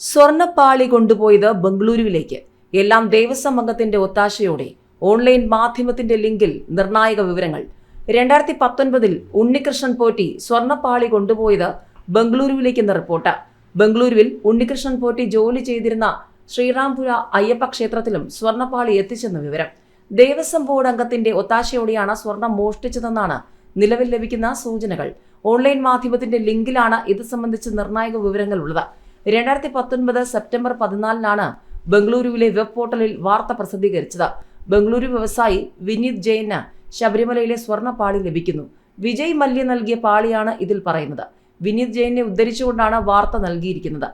സ്വർണപ്പാളി കൊണ്ടുപോയത് ബംഗളൂരുവിലേക്ക്. എല്ലാം ദേവസ്വം അംഗത്തിന്റെ ഒത്താശയോടെ. ഓൺലൈൻ മാധ്യമത്തിന്റെ ലിങ്കിൽ നിർണായക വിവരങ്ങൾ. രണ്ടായിരത്തി പത്തൊൻപതിൽ ഉണ്ണികൃഷ്ണൻ പോറ്റി സ്വർണപ്പാളി കൊണ്ടുപോയത് ബംഗളൂരുവിലേക്കെന്ന റിപ്പോർട്ട്. ബംഗളൂരുവിൽ ഉണ്ണികൃഷ്ണൻ പോറ്റി ജോലി ചെയ്തിരുന്ന ശ്രീറാംപുര അയ്യപ്പ ക്ഷേത്രത്തിലും സ്വർണപ്പാളി എത്തിച്ചെന്ന വിവരം. ദേവസ്വം ബോർഡ് അംഗത്തിന്റെ ഒത്താശയോടെയാണ് സ്വർണം മോഷ്ടിച്ചതെന്നാണ് നിലവിൽ ലഭിക്കുന്ന സൂചനകൾ. ഓൺലൈൻ മാധ്യമത്തിന്റെ ലിങ്കിലാണ് ഇത് സംബന്ധിച്ച് നിർണായക വിവരങ്ങൾ ഉള്ളത്. രണ്ടായിരത്തി പത്തൊൻപത് സെപ്റ്റംബർ പതിനാലിനാണ് ബംഗളൂരുവിലെ വെബ് പോർട്ടലിൽ വാർത്ത പ്രസിദ്ധീകരിച്ചത്. ബംഗളൂരു വ്യവസായി വിനീത് ജെയിന് ശബരിമലയിലെ സ്വർണ പാളി ലഭിക്കുന്നു. വിജയ് മല്യ നൽകിയ പാളിയാണ് ഇതിൽ പറയുന്നത്. വിനീത് ജെയിനെ ഉദ്ധരിച്ചുകൊണ്ടാണ് വാർത്ത നൽകിയിരിക്കുന്നത്.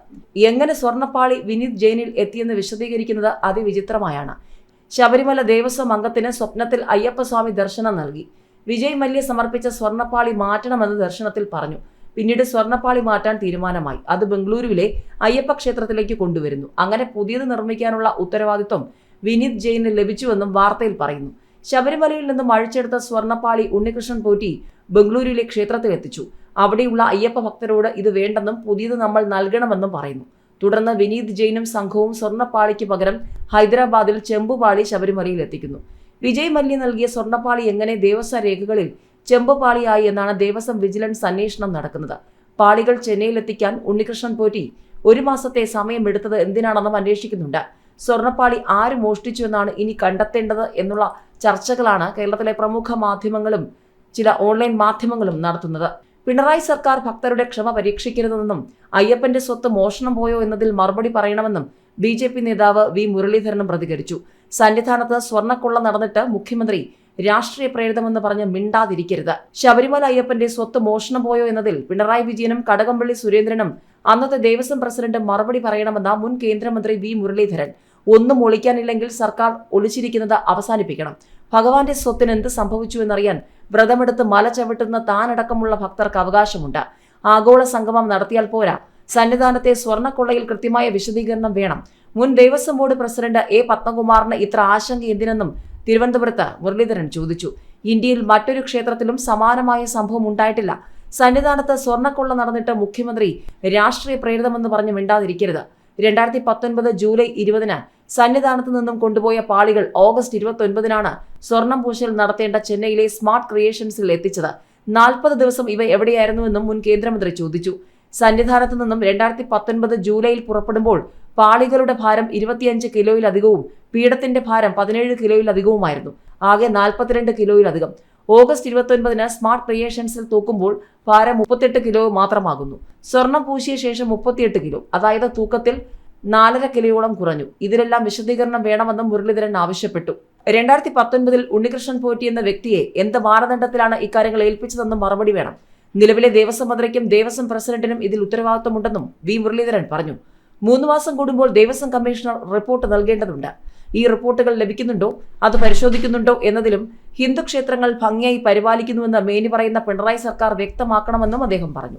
എങ്ങനെ സ്വർണപ്പാളി വിനീത് ജെയിനിൽ എത്തിയെന്ന് വിശദീകരിക്കുന്നത് അതിവിചിത്രമായാണ്. ശബരിമല ദേവസ്വം അംഗത്തിന് സ്വപ്നത്തിൽ അയ്യപ്പസ്വാമി ദർശനം നൽകി. വിജയ് മല്യ സമർപ്പിച്ച സ്വർണപ്പാളി മാറ്റണമെന്ന് ദർശനത്തിൽ പറഞ്ഞു. പിന്നീട് സ്വർണപ്പാളി മാറ്റാൻ തീരുമാനമായി. അത് ബംഗളൂരുവിലെ അയ്യപ്പ ക്ഷേത്രത്തിലേക്ക് കൊണ്ടുവരുന്നു. അങ്ങനെ പുതിയത് നിർമ്മിക്കാനുള്ള ഉത്തരവാദിത്വം വിനീത് ജെയിന് ലഭിച്ചുവെന്നും വാർത്തയിൽ പറയുന്നു. ശബരിമലയിൽ നിന്ന് അഴിച്ചെടുത്ത സ്വർണപ്പാളി ഉണ്ണികൃഷ്ണൻ പോറ്റി ബംഗളൂരുവിലെ ക്ഷേത്രത്തിലെത്തിച്ചു. അവിടെയുള്ള അയ്യപ്പ ഭക്തരോട് ഇത് വേണ്ടെന്നും പുതിയത് നമ്മൾ നൽകണമെന്നും പറയുന്നു. തുടർന്ന് വിനീത് ജെയിനും സംഘവും സ്വർണപ്പാളിക്ക് പകരം ഹൈദരാബാദിൽ ചെമ്പുപാളി ശബരിമലയിൽ എത്തിക്കുന്നു വിജയ് മല്യ നൽകിയ സ്വർണപ്പാളി എങ്ങനെ ദേവസ്വ രേഖകളിൽ ചെമ്പുപാളിയായി എന്നാണ് ദേവസ്വം വിജിലൻസ് അന്വേഷണം നടക്കുന്നത്. പാളികൾ ചെന്നൈയിലെത്തിക്കാൻ ഉണ്ണികൃഷ്ണൻ പോറ്റി ഒരു മാസത്തെ സമയമെടുത്തത് എന്തിനാണെന്നും അന്വേഷിക്കുന്നുണ്ട്. സ്വർണപ്പാളി ആര് മോഷ്ടിച്ചു എന്നാണ് ഇനി കണ്ടെത്തേണ്ടത് എന്നുള്ള ചർച്ചകളാണ് കേരളത്തിലെ പ്രമുഖ മാധ്യമങ്ങളും ചില ഓൺലൈൻ മാധ്യമങ്ങളും നടത്തുന്നത്. പിണറായി സർക്കാർ ഭക്തരുടെ ക്ഷമ പരീക്ഷിക്കരുതെന്നും അയ്യപ്പന്റെ സ്വത്ത് മോഷണം പോയോ എന്നതിൽ മറുപടി പറയണമെന്നും ബി ജെ പി നേതാവ് വി മുരളീധരനും പ്രതികരിച്ചു. സന്നിധാനത്ത് സ്വർണക്കൊള്ള നടന്നിട്ട് മുഖ്യമന്ത്രി രാഷ്ട്രീയ പ്രേരിതമെന്ന് പറഞ്ഞ് മിണ്ടാതിരിക്കരുത്. ശബരിമല അയ്യപ്പന്റെ സ്വത്ത് മോഷണം പോയോ എന്നതിൽ പിണറായി വിജയനും കടകംപള്ളി സുരേന്ദ്രനും അന്നത്തെ ദേവസ്വം പ്രസിഡന്റ് മറുപടി പറയണമെന്ന മുൻ കേന്ദ്രമന്ത്രി വി മുരളീധരൻ. ഒന്നും ഒളിക്കാനില്ലെങ്കിൽ സർക്കാർ ഒളിച്ചിരിക്കുന്നത് അവസാനിപ്പിക്കണം. ഭഗവാന്റെ സ്വത്തിന് എന്ത് സംഭവിച്ചു എന്നറിയാൻ വ്രതമെടുത്ത് മല ചവിട്ടുന്ന താനടക്കമുള്ള ഭക്തർക്ക് അവകാശമുണ്ട്. ആഗോള സംഗമം നടത്തിയാൽ പോരാ. സന്നിധാനത്തെ സ്വർണക്കൊള്ളയിൽ കൃത്യമായ വിശദീകരണം വേണം. മുൻ ദേവസ്വം ബോർഡ് പ്രസിഡന്റ് എ പത്മകുമാറിന് ഇത്ര ആശങ്ക എന്തിനെന്നും തിരുവനന്തപുരത്ത് മുരളീധരൻ ചോദിച്ചു ഇന്ത്യയിൽ മറ്റൊരു ക്ഷേത്രത്തിലും സമാനമായ സംഭവം ഉണ്ടായിട്ടില്ല. സന്നിധാനത്ത് സ്വർണക്കൊള്ള നടന്നിട്ട് മുഖ്യമന്ത്രി രാഷ്ട്രീയ പ്രേരിതമെന്ന് പറഞ്ഞ് മിണ്ടാതിരിക്കരുത്. രണ്ടായിരത്തി പത്തൊൻപത് ജൂലൈ ഇരുപതിന് സന്നിധാനത്ത് നിന്നും കൊണ്ടുപോയ പാളികൾ ഓഗസ്റ്റ് ഇരുപത്തി ഒൻപതിനാണ് സ്വർണം പൂശൽ നടത്തേണ്ട ചെന്നൈയിലെ സ്മാർട്ട് ക്രിയേഷൻസിൽ എത്തിച്ചത്. നാൽപ്പത് ദിവസം ഇവ എവിടെയായിരുന്നുവെന്നും മുൻ കേന്ദ്രമന്ത്രി ചോദിച്ചു. സന്നിധാനത്ത് നിന്നും രണ്ടായിരത്തി പത്തൊൻപത് ജൂലൈയിൽ പുറപ്പെടുമ്പോൾ പാളികളുടെ ഭാരം ഇരുപത്തിയഞ്ച് കിലോയിലധികവും പീഠത്തിന്റെ ഭാരം പതിനേഴ് കിലോയിലധികവുമായിരുന്നു. ആകെ നാൽപ്പത്തിരണ്ട് കിലോയിലധികം. ഓഗസ്റ്റ് ഇരുപത്തൊൻപതിന് സ്മാർട്ട് ക്രിയേഷൻസിൽ തൂക്കുമ്പോൾ ഭാരം മുപ്പത്തെട്ട് കിലോ മാത്രമാകുന്നു. സ്വർണം പൂശിയ ശേഷം മുപ്പത്തിയെട്ട് കിലോ. അതായത് തൂക്കത്തിൽ നാലര കിലോയോളം കുറഞ്ഞു. ഇതിലെല്ലാം വിശദീകരണം വേണമെന്നും മുരളീധരൻ ആവശ്യപ്പെട്ടു. രണ്ടായിരത്തി പത്തൊൻപതിൽ ഉണ്ണികൃഷ്ണൻ പോറ്റി എന്ന വ്യക്തിയെ എന്ത് മാനദണ്ഡത്തിലാണ് ഇക്കാര്യങ്ങൾ ഏൽപ്പിച്ചതെന്നും മറുപടി വേണം. നിലവിലെ ദേവസ്വം മന്ത്രിക്കും ദേവസ്വം പ്രസിഡന്റിനും ഇതിൽ ഉത്തരവാദിത്തമുണ്ടെന്നും വി മുരളീധരൻ പറഞ്ഞു. മൂന്ന് മാസം കൂടുമ്പോൾ ദേവസ്വം കമ്മീഷണർ റിപ്പോർട്ട് നൽകേണ്ടതുണ്ട്. ഈ റിപ്പോർട്ടുകൾ ലഭിക്കുന്നുണ്ടോ? അത് പരിശോധിക്കുന്നുണ്ടോ? എന്നതിലും ഹിന്ദു ക്ഷേത്രങ്ങൾ ഭംഗിയായി പരിപാലിക്കുന്നുവെന്ന് മേനി പറയുന്ന പിണറായി സർക്കാർ വ്യക്തമാക്കണമെന്നും അദ്ദേഹം പറഞ്ഞു.